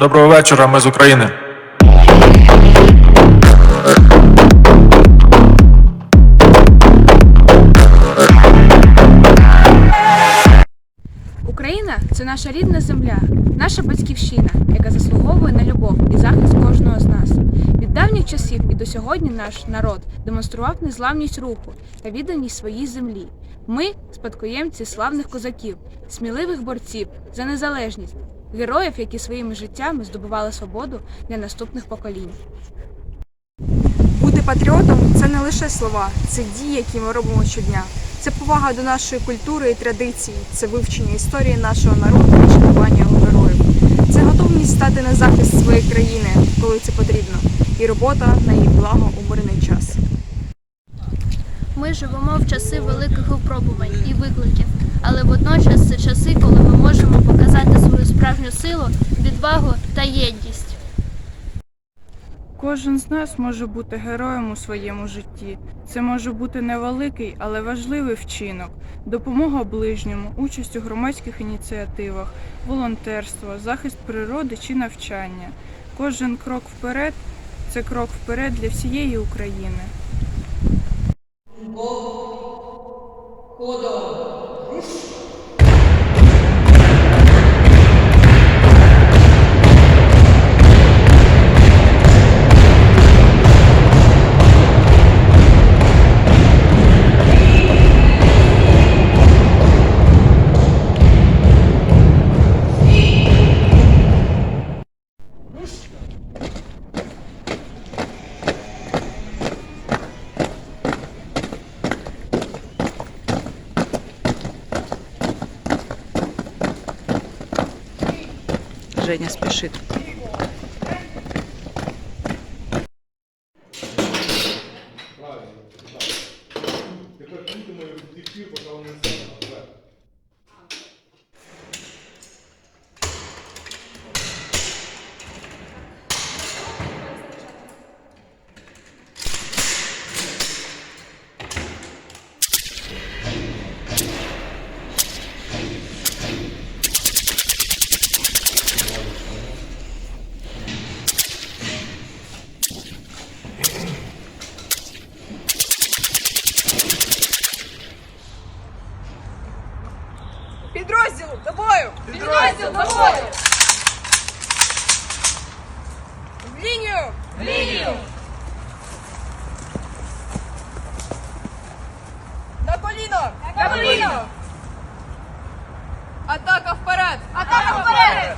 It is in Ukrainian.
Доброго вечора, ми з України. Україна це наша рідна земля, наша батьківщина, яка заслуговує на любов і захист кожного з нас. Від давніх часів і до сьогодні наш народ демонстрував незламність руху та відданість своїй землі. Ми спадкоємці славних козаків, сміливих борців за незалежність, героїв, які своїми життями здобували свободу для наступних поколінь. Бути патріотом це не лише слова, це дії, які ми робимо щодня. Це повага до нашої культури і традицій, це вивчення історії нашого народу і шанування його героїв. Це готовність стати на захист своєї країни, коли це потрібно, і робота на її благо у мирний час. Ми живемо в часи великих випробувань і викликів, але водночас це часи, коли ми можемо показати свою справжню силу, відвагу та єдність. Кожен з нас може бути героєм у своєму житті. Це може бути невеликий, але важливий вчинок, допомога ближньому, участь у громадських ініціативах, волонтерство, захист природи чи навчання. Кожен крок вперед це крок вперед для всієї України. Женя спешит. Підрозділ до бою! Підрозділ до бою! В лінію! В лінію! На коліно! На коліно! Атака вперед! Атака вперед!